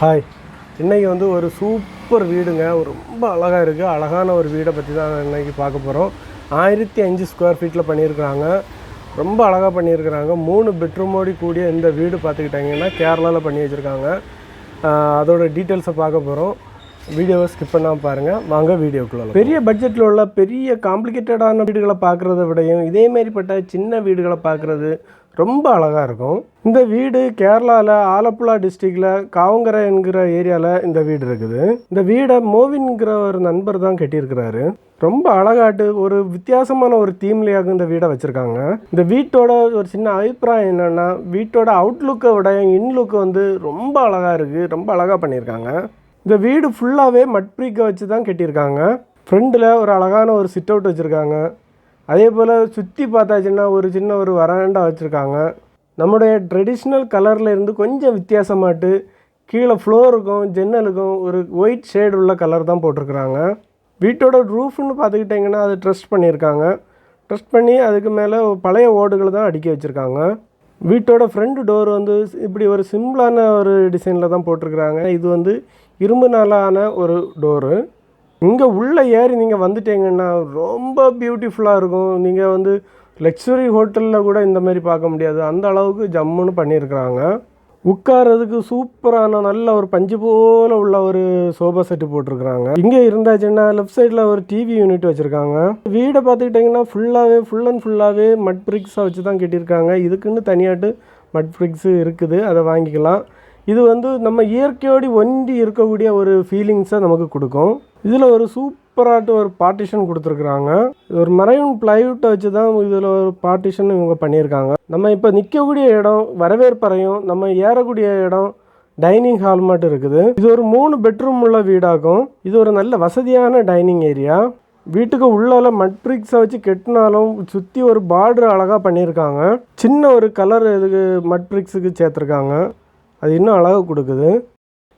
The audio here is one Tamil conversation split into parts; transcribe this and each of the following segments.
ஹாய் இன்றைக்கி வந்து ஒரு சூப்பர் வீடுங்க. ஒரு ரொம்ப அழகாக இருக்குது அழகான ஒரு வீடை பற்றி தான் இன்றைக்கி பார்க்க போகிறோம் ஆயிரத்தி அஞ்சு ஸ்கொயர் ஃபீட்டில் பண்ணியிருக்கிறாங்க. ரொம்ப அழகாக பண்ணியிருக்கிறாங்க. மூணு பெட்ரூமோடி கூடிய இந்த வீடு பார்த்துக்கிட்டாங்கன்னா கேரளாவில் பண்ணி வச்சுருக்காங்க. அதோட டீட்டெயில்ஸை பார்க்க போகிறோம் வீடியோவை ஸ்கிப் பண்ணாமல் பாருங்கள் வாங்க வீடியோக்குள்ள பெரிய பட்ஜெட்டில் உள்ள பெரிய காம்ப்ளிகேட்டடான வீடுகளை பார்க்குறத விடையும் இதேமாரிப்பட்ட சின்ன வீடுகளை பார்க்குறது ரொம்ப அழகாக இருக்கும். இந்த வீடு கேரளாவில் ஆலப்புழா டிஸ்ட்ரிக்டில் காவங்கரை என்கிற ஏரியாவில் இந்த வீடு இருக்குது. இந்த வீடை மோவின்கிற ஒரு நண்பர் தான் கட்டியிருக்கிறாரு. ரொம்ப அழகாட்டு ஒரு வித்தியாசமான ஒரு தீம்லையாக இந்த வீடை வச்சுருக்காங்க. இந்த வீட்டோட ஒரு சின்ன அபிப்பிராயம் என்னென்னா வீட்டோட அவுட்லுக்கை விட இன்லுக்கு வந்து ரொம்ப அழகாக இருக்குது ரொம்ப அழகாக பண்ணியிருக்காங்க. இந்த வீடு ஃபுல்லாகவே மட்பிரிக்கை வச்சு தான் கட்டியிருக்காங்க. ஃப்ரண்டில் ஒரு அழகான ஒரு சிட் அவுட் வச்சுருக்காங்க. அதே போல் சுற்றி பார்த்தாச்சுன்னா ஒரு சின்ன ஒரு வராண்டா வச்சுருக்காங்க. நம்முடைய ட்ரெடிஷ்னல் கலரில் இருந்து கொஞ்சம் வித்தியாசமாட்டு கீழே ஃப்ளோருக்கும் ஜன்னலுக்கும் ஒரு ஒயிட் ஷேடு உள்ள கலர் தான் போட்டிருக்கிறாங்க. வீட்டோட ரூஃப்னு பார்த்துக்கிட்டிங்கன்னா அது ட்ரெஸ்ட் பண்ணியிருக்காங்க. ட்ரெஸ்ட் பண்ணி அதுக்கு மேலே பழைய ஓடுகளை தான் அடுக்கி வச்சுருக்காங்க. வீட்டோட ஃப்ரண்ட் டோர் வந்து இப்படி ஒரு சிம்பிளான ஒரு டிசைனில் தான் போட்டிருக்கிறாங்க. இது வந்து இரும்புனாலான ஒரு டோரு இங்கே உள்ளே ஏறி நீங்கள் வந்துட்டீங்கன்னா ரொம்ப பியூட்டிஃபுல்லாக இருக்கும். நீங்கள் வந்து லக்ஸுரி ஹோட்டலில் கூட இந்த மாதிரி பார்க்க முடியாது. அந்த அளவுக்கு ஜம்முன்னு பண்ணியிருக்கிறாங்க. உட்காரதுக்கு சூப்பரான நல்ல ஒரு பஞ்சு போல உள்ள ஒரு சோஃபா செட்டு போட்டிருக்கிறாங்க. இங்கே இருந்தாச்சுன்னா லெஃப்ட் சைடில் ஒரு டிவி யூனிட் வச்சுருக்காங்க. வீடை பார்த்துக்கிட்டிங்கன்னா ஃபுல்லாகவே ஃபுல் அண்ட் ஃபுல்லாகவே மட் பிரிக்ஸாக வச்சு தான் கட்டியிருக்காங்க. இதுக்குன்னு தனியாட்டு மட் பிரிக்ஸு இருக்குது. அதை வாங்கிக்கலாம். இது வந்து நம்ம இயற்கையோடு ஒன்றி இருக்கக்கூடிய ஒரு ஃபீலிங்ஸை நமக்கு கொடுக்கும். இதில் ஒரு சூப்பராட்டு ஒரு பார்ட்டிஷன் கொடுத்துருக்குறாங்க. இது ஒரு மரையூன் பிளைவுட்டை வச்சு தான் இதில் ஒரு பார்ட்டிஷன் இவங்க பண்ணியிருக்காங்க. நம்ம இப்போ நிற்கக்கூடிய இடம் வரவேற்பறையும் நம்ம ஏறக்கூடிய இடம் டைனிங் ஹால் மட்டும் இருக்குது. இது ஒரு மூணு பெட்ரூம் உள்ள வீடாகும். இது ஒரு நல்ல வசதியான டைனிங் ஏரியா வீட்டுக்கு உள்ளால மட்ரிக்ஸை வச்சு கெட்டினாலும் சுற்றி ஒரு பார்டர் அழகாக பண்ணியிருக்காங்க. சின்ன ஒரு கலர் இதுக்கு மட்ரிக்ஸுக்கு சேர்த்துருக்காங்க. அது இன்னும் அழகாக கொடுக்குது.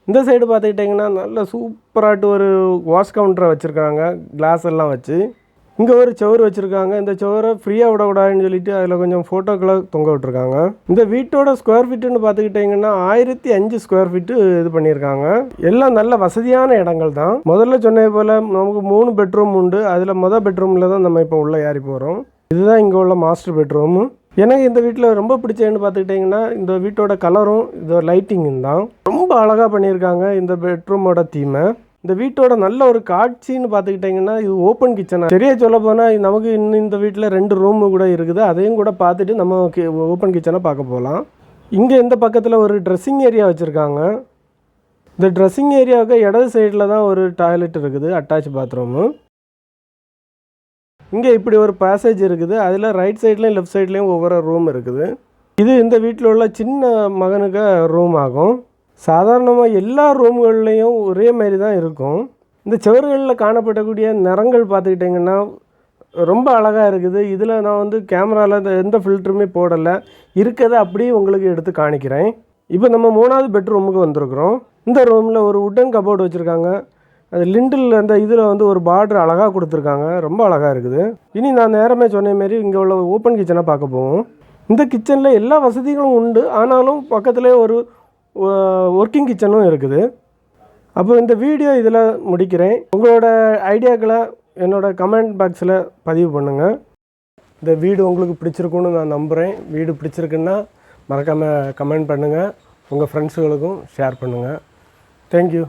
இந்த சைடு பார்த்துக்கிட்டிங்கன்னா நல்ல சூப்பராட்டு ஒரு வாஷ் கவுண்டரை வச்சுருக்காங்க கிளாஸ் எல்லாம் வச்சு. இங்கே ஒரு சுவர் வச்சுருக்காங்க. இந்த சுவரை ஃப்ரீயாக விடக்கூடாதுன்னு சொல்லிட்டு அதில் கொஞ்சம் ஃபோட்டோக்களை தொங்க விட்டுருக்காங்க. இந்த வீட்டோட ஸ்கொயர் ஃபீட்டுன்னு பார்த்துக்கிட்டிங்கன்னா ஆயிரத்தி அஞ்சு ஸ்கொயர் ஃபீட்டு இது பண்ணியிருக்காங்க. எல்லாம் நல்ல வசதியான இடங்கள் தான். முதல்ல சொன்னது போல் நமக்கு மூணு பெட்ரூம் உண்டு. அதில் மொதல் பெட்ரூமில் தான் நம்ம இப்போ உள்ளே ஏறி போகிறோம் இதுதான் இங்கே உள்ள மாஸ்டர் பெட்ரூமு எனக்கு இந்த வீட்டில் ரொம்ப பிடிச்சதுன்னு பார்த்துக்கிட்டிங்கன்னா இந்த வீட்டோட கலரும் இதோட லைட்டிங்கும் தான். ரொம்ப அழகாக பண்ணியிருக்காங்க இந்த பெட்ரூமோட தீமை இந்த வீட்டோட நல்ல ஒரு காட்சின்னு பார்த்துக்கிட்டிங்கன்னா இது ஓப்பன் கிச்சனாக சரியா சொல்ல போனால் நமக்கு இன்னும் இந்த வீட்டில் ரெண்டு ரூமு கூட இருக்குது. அதையும் கூட பார்த்துட்டு நம்ம ஓப்பன் கிச்சனை பார்க்க போகலாம் இங்கே இந்த பக்கத்தில் ஒரு ட்ரெஸ்ஸிங் ஏரியா வச்சுருக்காங்க. இந்த ட்ரெஸ்ஸிங் ஏரியாவுக்கு இடது சைடில் தான் ஒரு டாய்லெட் இருக்குது அட்டாச் பாத்ரூமு இங்கே இப்படி ஒரு பேசேஜ் இருக்குது. அதில் ரைட் சைட்லேயும் லெஃப்ட் சைட்லேயும் ஒவ்வொரு ரூம் இருக்குது. இது இந்த வீட்டில் உள்ள சின்ன மகனுக்கு ரூம் ஆகும். சாதாரணமாக எல்லா ரூம்கள்லேயும் ஒரே மாதிரி தான் இருக்கும். இந்த சுவர்களில் காணப்படக்கூடிய நிறங்கள் பார்த்துக்கிட்டிங்கன்னா ரொம்ப அழகாக இருக்குது. இதில் நான் வந்து கேமராவில் எந்த ஃபில்டருமே போடலை. இருக்கிறத அப்படியே உங்களுக்கு எடுத்து காணிக்கிறேன். இப்போ நம்ம மூணாவது பெட்ரூமுக்கு வந்திருக்கிறோம். இந்த ரூமில் ஒரு உட்டன் கபோர்டு வச்சுருக்காங்க. அது லிண்டில் அந்த இதில் வந்து ஒரு பார்டர் அழகாக கொடுத்துருக்காங்க. ரொம்ப அழகாக இருக்குது. இனி நான் நேரமே சொன்ன மாரி இங்கே உள்ள ஓப்பன் கிச்சனை பார்க்க போவோம். இந்த கிச்சனில் எல்லா வசதிகளும் உண்டு. ஆனாலும் பக்கத்தில் ஒரு ஒர்க்கிங் கிச்சனும் இருக்குது. அப்போ இந்த வீடியோ இதில் முடிக்கிறேன். உங்களோட ஐடியாக்களை என்னோட கமெண்ட் பாக்ஸில் பதிவு பண்ணுங்கள் இந்த வீடு உங்களுக்கு பிடிச்சிருக்குன்னு நான் நம்புகிறேன் வீடு பிடிச்சிருக்குன்னா மறக்காமல் கமெண்ட் பண்ணுங்கள் உங்கள் ஃப்ரெண்ட்ஸுகளுக்கும் ஷேர் பண்ணுங்கள் தேங்க்யூ